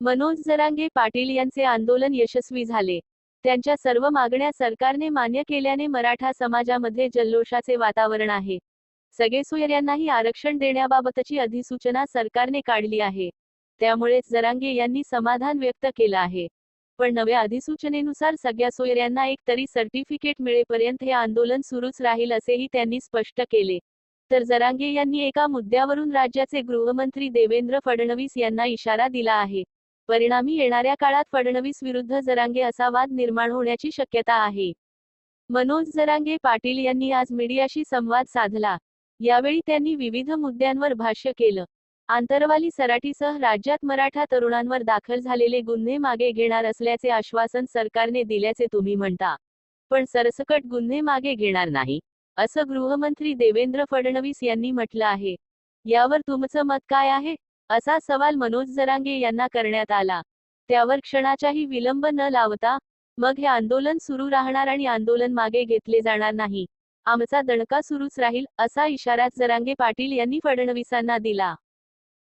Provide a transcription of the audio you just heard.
मनोज जरांगे पाटील यांचे आंदोलन यशस्वी झाले. त्यांच्या सर्व मागण्या सरकारने मान्य केल्याने मराठा समाजामध्ये जल्लोषाचे वातावरण आहे. सगळे सोयऱ्यांनाही आरक्षण देण्याबाबतची अधिसूचना सरकारने काढली आहे. त्यामुळेच जरांगे यांनी समाधान व्यक्त केलं आहे. पण नव्या अधिसूचनेनुसार सगळ्या सोयऱ्यांना एक तरी सर्टिफिकेट मिळेपर्यंत हे आंदोलन सुरूच राहील असेही त्यांनी स्पष्ट केले. तर जरांगे यांनी एका मुद्द्यावरून राज्याचे गृहमंत्री देवेंद्र फडणवीस यांना इशारा दिला आहे. परिणामी येणाऱ्या काळात फडणवीस विरुद्ध जरांगे असा वाद निर्माण होण्याची शक्यता आहे. मनोज जरांगे पाटील यांनी आज मीडियाशी संवाद साधला. यावेळी त्यांनी विविध मुद्द्यांवर भाष्य केलं. आंतरवाली सराटीसह राज्यात मराठा तरुणांवर दाखल झालेले गुन्हे मागे घेणार असल्याचे आश्वासन सरकारने दिल्याचे तुम्ही म्हणता. पण सरसकट गुन्हे मागे घेणार नाही असं गृहमंत्री देवेंद्र फडणवीस यांनी म्हटलं आहे. यावर तुमचं मत काय आहे? असा सवाल मनोज जरांगे यांना करण्यात आला. त्यावर क्षणाचाही विलंब न लावता मग हे आंदोलन सुरू राहणार आणि आंदोलन मागे घेतले जाणार नाही. आमचा दणका सुरूच राहील असा इशारा जरांगे पाटील यांनी फडणवीसांना दिला.